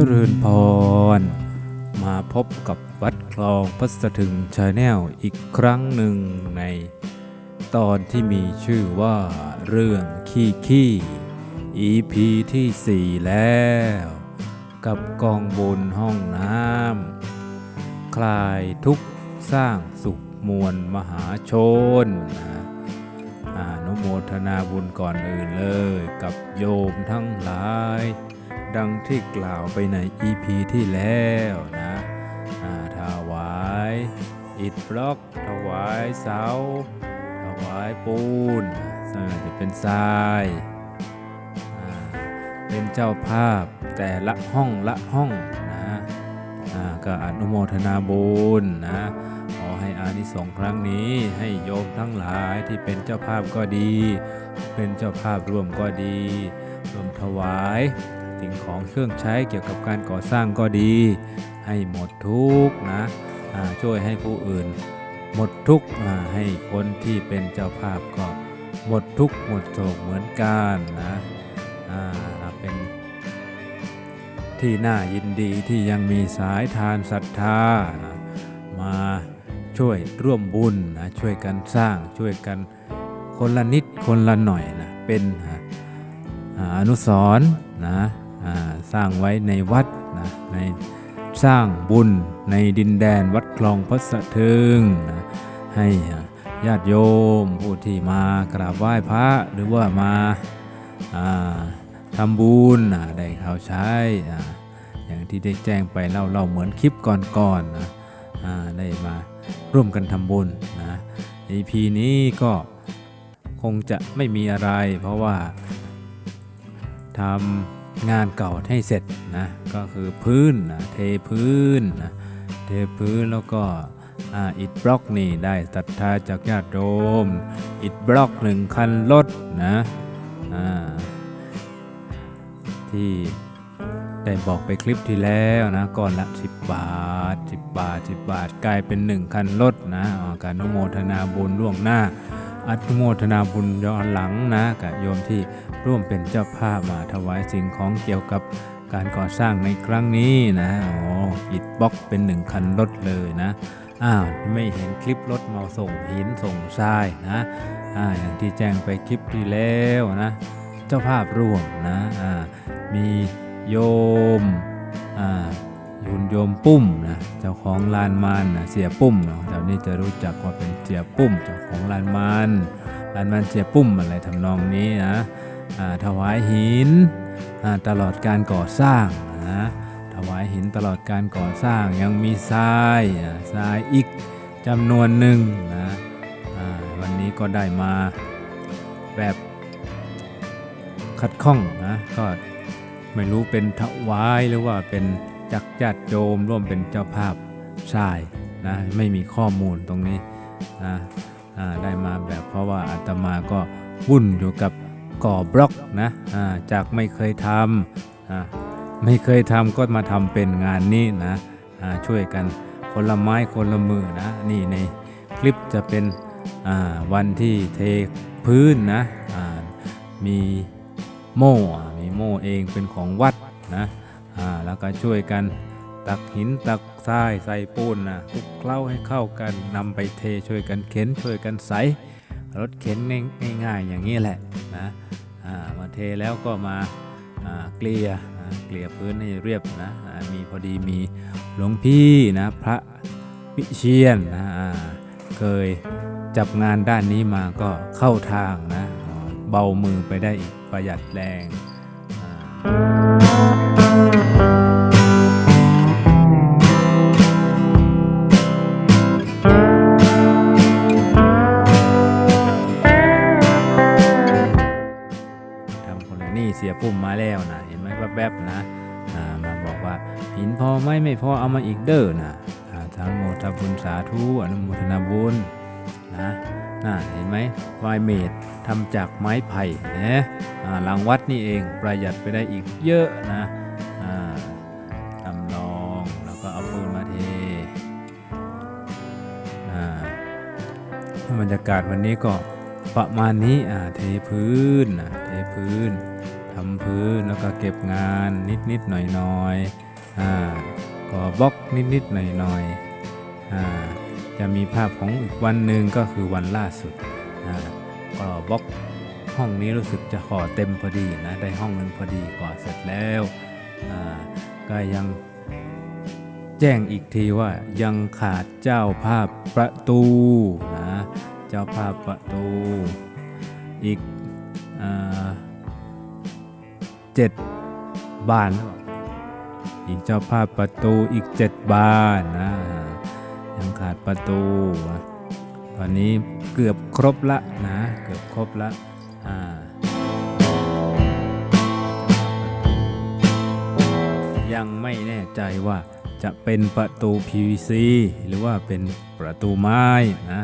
จริญพร มาพบกับวัดคลองพัสถึงชาแนลอีกครั้งหนึ่งใน ตอนที่มีชื่อว่าเรื่องขี้ขี้ EP ที่ 4 แล้ว กับกองบุญห้องน้ำคลายทุกสร้างสุขมวลมหาชนนะอนุโมทนาบุญก่อนอื่นเลย กับโยมทั้งหลาย ดังที่กล่าวไปใน EP ที่แล้วนะถวายอิฐบล็อก ถวายเสา ถวายปูนส่วนใหญ่จะเป็นทรายาเป็นเจ้าภาพแต่ละห้องละห้องนะก็อนุโมทนาบุญนะขอให้อานิสงส์ครั้งนี้ให้โยมทั้งหลายที่เป็นเจ้าภาพก็ดี เป็นเจ้าภาพร่วมก็ดีรวมถวาย สิ่งของเครื่องใช้เกี่ยวกับการก่อสร้างก็ดี ให้หมดทุกนะช่วยให้ผู้อื่น หมดทุกให้คนที่เป็นเจ้าภาพก็หมดทุกหมดโศกเหมือนกันนะเป็นที่น่ายินดีที่ยังมีสายทานศรัทธานะมาช่วยร่วมบุญนะช่วยกันสร้างช่วยกันคนละนิดคนละหน่อยนะเป็นอนุสรณ์นะ สร้างไว้ในวัดนะในสร้างบุญในดินแดนวัดคลองพระสะเทึงนะให้ญาติโยมผู้ที่มากราบไหว้พระหรือว่ามาทำบุญได้เข่าใช้อย่างที่ได้แจ้งไปเล่าเล่าเหมือนคลิปก่อนๆนะได้มาร่วมกันทำบุญนะ EP นี้ก็คงจะไม่มีอะไร เพราะว่าทำ งานเก่าให้เสร็จนะก็คือพื้นนะเทพื้นนะเทพื้นแล้วก็อ,อิฐบล็อกนี่ได้ศรัทธาจากญาติโยมอิฐบล็อกหนึ่งคันรถนะที่ได้บอกไปคลิปที่แล้วนะก่อนละ 10 บาท 10 บาท 10 บาท กลายเป็น 1 คันรถนะการนุโมทนาบุญล่วงหน้า อนุโมทนาบุญย้อนหลังนะกับโยมที่ร่วมเป็นเจ้าภาพมาถวายสิ่งของเกี่ยวกับการก่อสร้างในครั้งนี้นะอ๋ออิฐบล็อกเป็นหนึ่งคันรถเลยนะอ้าวไม่เห็นคลิปรถมาส่งหินส่งทรายนะอ่าอย่างที่แจ้งไปคลิปที่แล้วนะเจ้าภาพร่วมนะอ่ามีโยมอ่า ยุนโยมปุ้มนะเจ้าของลานมันนะเสียปุ้มเนาะแถวนี้จะรู้จักว่าเป็นเสียปุ้ม เจ้าของลานมันลานมันเสียปุ้มอะไรทำนองนี้นะถวายหินตลอดการก่อสร้างนะถวายหินตลอดการก่อสร้างยังมีทรายทรายอีกจำนวนหนึ่งนะวันนี้ก็ได้มาแบบคัดข้องนะก็ไม่รู้เป็นถวายหรือว่าเป็น จักญาติโยมร่วมเป็นเจ้าภาพใช่นะไม่มีข้อมูลตรงนี้นะได้มาแบบเพราะว่าอาตมาก็วุ่นอยู่กับก่อบล็อกนะจากไม่เคยทำไม่เคยทำก็มาทำเป็นงานนี้นะช่วยกันคนละไม้คนละมือนะนี่ในคลิปจะเป็นวันที่เทพื้นนะมีโม่มีโม่เองเป็นของวัดนะ อ่าแล้วก็ช่วยกันตักหินตักทรายใส่ปูนนะคลุกเคล้าให้เข้ากันนำไปเทช่วยกันเข็นช่วยกันใสรถเข็นง่ายๆอย่างนี้แหละนะามาเทแล้วก็มาเกลี่ยเกลี่ยพื้นให้เรียบนะมีพอดีมีหลวงพี่นะพระวิเชียนนะเคยจับงานด้านนี้มาก็เข้าทางนะเบามือไปได้อีกประหยัดแรงอ่า เสียปุ่มมาแล้วนะเห็นไหมแวบๆนะมาบอกว่าหินพอไหมไม่พอเอามาอีกเด้อนะทั้งโมทบุญสาธุอนุโมทนาบุญนะน่าเห็นไหมวายเมดทำจากไม้ไผ่นะอ่าหลังวัดนี่เองประหยัดไปได้อีกเยอะนะทำลองแล้วก็เอาปูนมาเทบรรยากาศวันนี้ก็ประมาณนี้เทพื้นเทพื้น ทำพื้นแล้วก็เก็บงานนิดนิดๆหน่อยหน่อยๆอ่าก็บล็อกนิดๆหน่อยๆอ่าจะมีภาพของอีกวันหนึ่งก็คือวันล่าสุดอ่าก็บล็อกห้องนี้รู้สึกจะขอเต็มพอดีนะได้ห้องนึงพอดีก่อเสร็จแล้วอ่าก็ยังแจ้งอีกทีว่ายังขาดเจ้าภาพประตูนะเจ้าภาพประตู อีก เจ็ดบานอีกเจ้าภาพประตูอีกเจ็ดบานนะยังขาดประตู ตอนนี้เกือบครบละนะ เกือบครบละอ่ายังไม่แน่ใจว่าจะเป็นประตู PVC หรือว่าเป็นประตูไม้นะ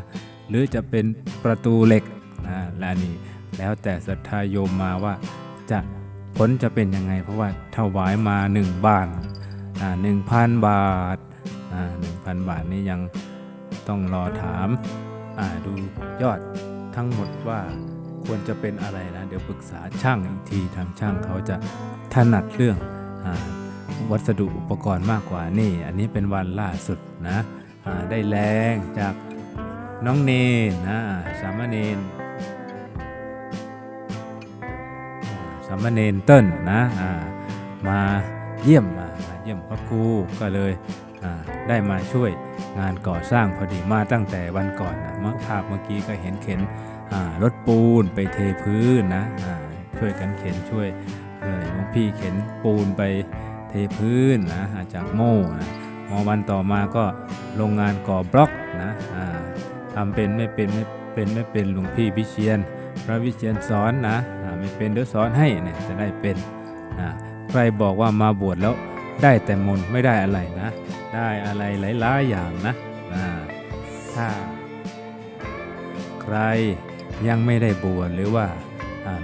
หรือจะเป็นประตูเหล็กนะและนี่แล้วแต่ศรัทธาโยมมาว่าจะ ผลจะเป็นยังไง เพราะว่าถวายมา1บาทอ่าหนึ่งพันบาทหนึ่งพันบาทนี้ยังต้องรอถามาดูยอดทั้งหมดว่าควรจะเป็นอะไรนะ เดี๋ยวปรึกษาช่างอีกทีทางช่างเขาจะถนัดเรื่องอวัสดุอุปกรณ์มากกว่านี่ อันนี้เป็นวันล่าสุดนะได้แรงจากน้องเนนนะสามเณร มเณรเติ้ลนะมาเยี่ยมมาเยี่ยมพระครูก็เลยได้มาช่วยงานก่อสร้างพอดีมาตั้งแต่วันก่อนนะเมื่อภาพเมื่อกี้ก็เห็นเข็นรถปูนไปเทพื้นนะช่วยกันเข็นช่วยเลยหลวงพี่เข็นปูนไปเทพื้นนะจากโม่นะมอวันต่อมาก็โรงงานก่อบล็อกนะทำเป็นไม่เป็นไม่เป็นไม่เป็นหลวงพี่วิเชียนพระวิเชียนสอนนะ ไม่เป็นเดี๋ยวสอนให้เนี่ยจะได้เป็นอ่าใครบอกว่ามาบวชแล้วได้แต่มนไม่ได้อะไรนะ ได้อะไรหลายๆอย่างนะถ้าใครยังไม่ได้บวชหรือว่า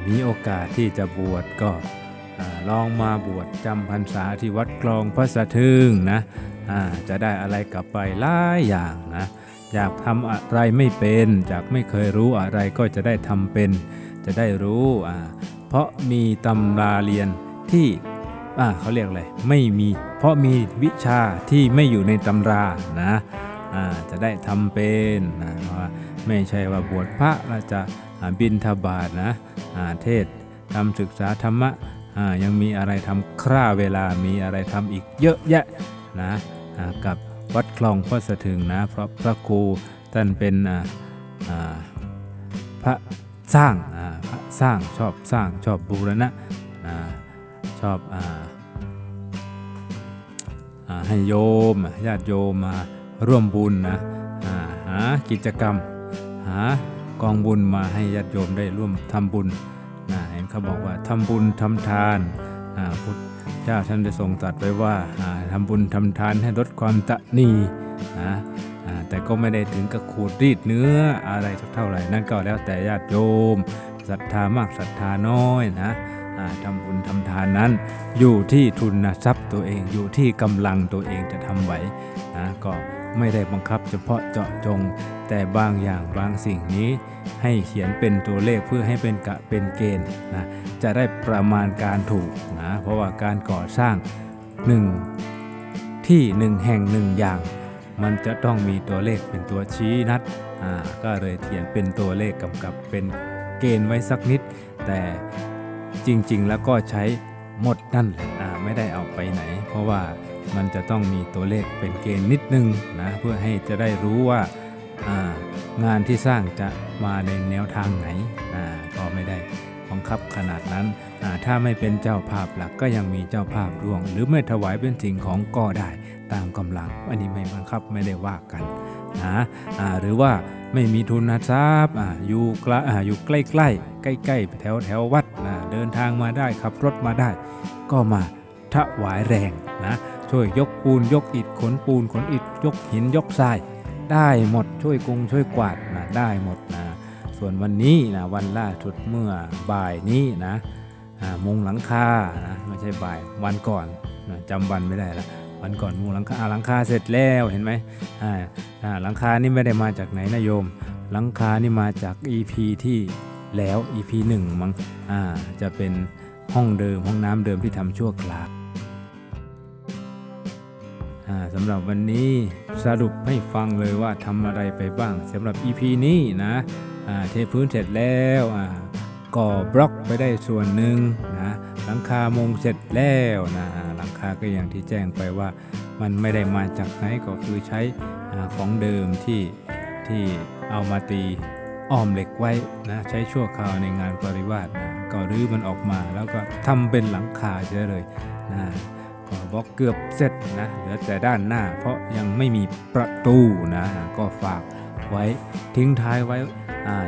มีโอกาสที่จะบวชก็ลองมาบวชจำพรรษาที่วัดคลองพระสะทึงนะจะได้อะไรกลับไปหลายอย่างนะอยากทำอะไรไม่เป็นจากไม่เคยรู้อะไรก็จะได้ทำเป็น จะได้รู้อ่าเพราะมีตำราเรียนที่อ่าเขาเรียกอะไรไม่มี เพราะมีวิชาที่ไม่อยู่ในตำรานะอ่าจะได้ทำเป็นนะว่าไม่ใช่ว่าบวชพระแล้วจะาบินทบาทนะอ่าเทศทำศึกษาธรรมะอ่ายังมีอะไรทำคร่าเวลามีอะไรทำอีกเยอะแยะนะอ่ากับวัดคลองพ่อสะถึงนะเพราะพระครูท่านเป็นอ่าอ่าพระสร้างอ่า สร้างชอบสร้างชอบบูรณะอชอบอ่าให้โยมญาติโยมมาร่วมบุญนะหากิจกรรม หากองบุญมาให้ญาติโยมได้ร่วมทำบุญนะเห็นเขาบอกว่าทำบุญทำทานาพุทธเจ้าท่านได้ทรงตรัสไว้ว่าอ่าทำบุญทำทานให้ลดความตะนีนะแต่ก็ไม่ได้ถึงกับขูดรีดเนื้ออะไรเท่าไหร่นั่นก็แล้วแต่ญาติโยม ศรัทธามากศรัทธาน้อยนะอ่าทำบุญทำทานนั้น อยู่ที่ทุนทรัพย์ตัวเองอยู่ที่กำลังตัวเองจะทำไหวนะก็ไม่ได้บังคับเฉพาะเจาะจง แต่บางอย่างบางสิ่งนี้ ให้เขียนเป็นตัวเลขเพื่อให้เป็นกะเป็นเกณฑ์นะจะได้ประมาณการถูกนะเพราะว่าการก่อสร้างหนึ่งที่หนึ่งแห่งหนึ่งอย่าง มันจะต้องมีตัวเลขเป็นตัวชี้นัดอ่าก็เลยเขียนเป็นตัวเลขกำกับเป็น เกณฑ์ไว้สักนิด แต่จริงๆ แล้วก็ใช้หมดนั่นแหละไม่ได้เอาไปไหน เพราะว่ามันจะต้องมีตัวเลขเป็นเกณฑ์นิดนึงนะเพื่อให้จะได้รู้ว่างานที่สร้างจะมาในแนวทางไหนก็ไม่ได้บังคับขนาดนั้น ถ้าไม่เป็นเจ้าภาพหลักก็ยังมีเจ้าภาพร่วง หรือไม่ถวายเป็นสิ่งของก็ได้ตามกำลัง อันนี้ไม่บังคับไม่ได้ว่ากัน นะหรือว่าไม่มีทุนทรัพย์อยู่ใกล้อ่าอยู่ใกล้ใกล้ใกล้ใกล้ๆแถวแถววัดนะเดินทางมาได้ขับรถมาได้ ก็มาถวายแรงนะช่วยยกปูนยกอิฐขนปูนขนอิฐยกหินยกทราย ได้หมดช่วยกรุงช่วยกวาดนะได้หมดนะส่วนวันนี้นะวันล่าสุดเมื่อบ่ายนี้นะมุงหลังคานะไม่ใช่บ่ายวันก่อนนะจำวันไม่ได้ละ วันก่อนมุงหลังคาหลังคาเสร็จแล้วเห็นไหมอ่าอ่าหลังคานี่ไม่ได้มาจากไหนนะโยม หลังคานี่มาจาก EP ที่แล้ว EP 1มั้งอ่าจะเป็นห้องเดิมห้องน้ำเดิมที่ทำชั่วคราวอ่าสำหรับวันนี้สรุปให้ฟังเลยว่าทำอะไรไปบ้างสำหรับ EP นี้นะอ่าเทพื้นเสร็จแล้วอ่าก่อบล็อกไปได้ส่วนหนึ่ง หลังคามุงเสร็จแล้วนะหลังคาก็อย่างที่แจ้งไปว่ามันไม่ได้มาจากไหนก็คือใช้ของเดิมที่ที่เอามาตีอ้อมเหล็กไว้นะใช้ชั่วคราวในงานปริวาสนะก็รื้อมันออกมาแล้วก็ทำเป็นหลังคาเฉยเลยนะก็บล็อกเกือบเสร็จนะเหลือแต่ด้านหน้า เพราะยังไม่มีประตูนะก็ฝากไว้ทิ้งท้ายไว้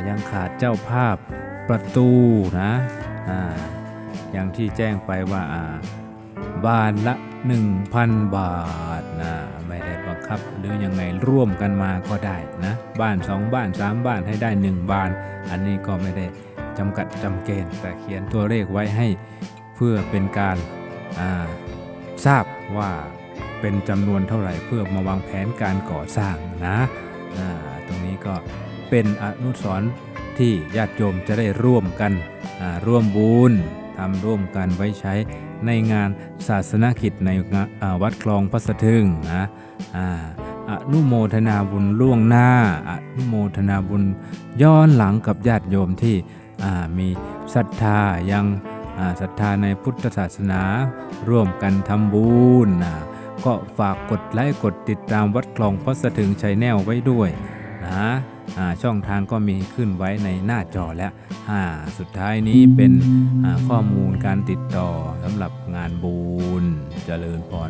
ยังขาดเจ้าภาพประตูนะอ่า อย่างที่แจ้งไปว่าบ้านละ 1,000 บาทนะไม่ได้บังคับหรือยังไงร่วมกันมาก็ได้นะบ้าน 2 บ้าน 3 บ้านให้ได้ 1บ้าน อันนี้ก็ไม่ได้จำกัดจำเกณฑ์ แต่เขียนตัวเลขไว้ให้เพื่อเป็นการาทราบว่าเป็นจำนวนเท่าไหร่เพื่อมาวางแผนการก่อสร้างนะตรงนี้ก็เป็นอนุสรณ์ที่ญาติโยมจะได้ร่วมกันร่วมบุญ ทำร่วมกันไว้ใช้ในงานศาสนกิจในวัดคลองพระสะทึงนะอนุโมทนาบุญล่วงหน้าอนุโมทนาบุญย้อนหลังกับญาติโยมที่มีศรัทธายังศรัทธาในพุทธศาสนา ร่วมกันทำบุญนะก็ฝากกดไลค์กดติดตามวัดคลองพระสะทึงชัยแนลไว้ด้วยนะ ช่องทางก็มีขึ้นไว้ในหน้าจอแล้วสุดท้ายนี้เป็นข้อมูลการติดต่อสำหรับงานบุญเจริญพร